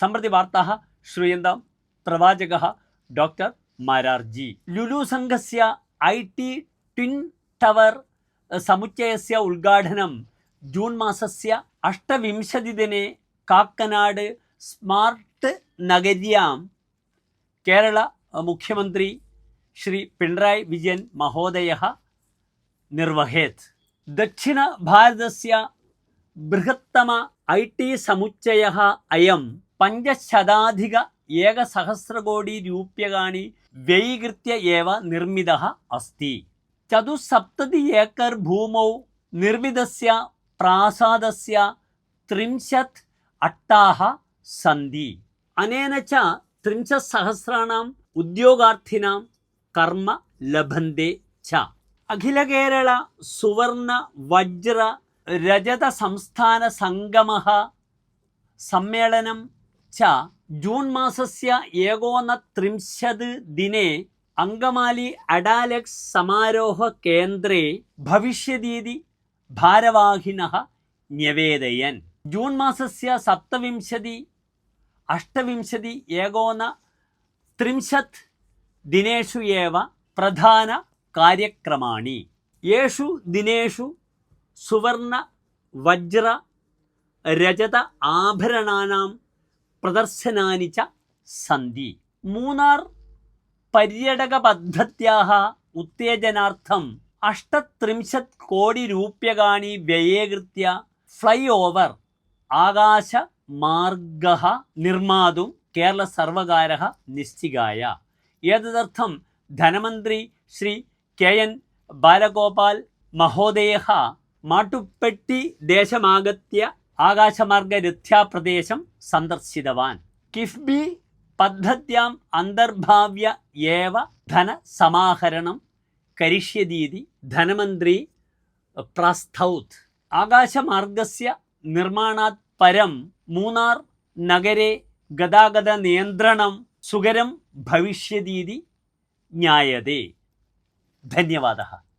സമൃദ്ധി വാർത്താ ശ്രൂയന്താം പ്രവാചക ഡോക്ടർ മാരാർജി. ലുലു സംഘസ്യ ഐ ടി ട്വിൻ ടവർ സമുച്ചയസ്യ ഉദ്ഘാടനം ജൂൺ മാസസ്യ അഷ്ടവിംശതിദിനെ കാക്കനാട് സ്മാർട്ട് നഗര്യാം. കേരള മുഖ്യമന്ത്രി ശ്രീ പിണറായി വിജയൻ മഹോദയ നിർവഹേത്. ദക്ഷിണ ഭാരതസ്യ ബൃഹത്തമ ഐ ടി സമുച്ചയ അയം പഞ്ചശതാധിക ഏകസഹസ്രകോടി രൂപ്യകാണി വ്യയീകൃത്യ ഏവ നിർമ്മിത അസ്തി. ചതുസപ്തതി ഏക്കർ ഭൂമൗ നിർമ്മിതസ്യ പ്രാസാദസ്യ ത്രിംശത് അട്ടാഹ സന്ധി. അനേന ച ത്രിംശത് സഹസ്രാണാം ഉദ്യോഗാർത്ഥിനാം കർമ്മ ലഭന്തെ ച. അഖില കേരള സുവർണ വജ്ര രജത സംസ്ഥാന സംഗമ സമ്മേളനം च जून् मासस्य एकोनत्रिंशत् दिने अङ्गमालि अडालेक्स् समारोहकेन्द्रे भविष्यतीति भारवाहिनः न्यवेदयन् जून् मासस्य सप्तविंशति अष्टविंशति एकोन त्रिंशत् दिनेषु एव प्रधानकार्यक्रमाणि येषु दिनेषु പ്രദർശനാനിച്ച സന്ധി. മൂന്നാർ പര്യടക പദ്ധത്യാഹ ഉത്തേജനാർത്ഥം. അഷ്ടത്രിംശത് കോടി രൂപ്യകാണി വ്യയീകൃത്യ ഫ്ലൈ ഓവർ ആകാശ മാർഗ നിർമ്മാതും കേരള സർവകാര നിശ്ചികായ. ഏതദർത്ഥം? ധനമന്ത്രി ശ്രീ കെ എൻ ബാലഗോപാൽ മഹോദയ മാട്ടുപ്പെട്ടി ദേശമാകത്യ ആകാശമാർഗരഥ്യാപ്രദേശം സന്ദർശിതവാൻ. കിഫ്ബി പദ്ധത്യാം അന്തർഭാവ്യ ഏവ ധനസമാഹരണം കരിഷ്യതീതി ധനമന്ത്രി പ്രസ്തൗത്. ആകാശമാർഗസ്യ നിർമ്മാണാത് പരം മൂന്നാർ നഗരെ ഗതാഗത നിയന്ത്രണം സുകരം ഭവിഷ്യതീതി ജ്ഞായതേ. ധന്യവാദ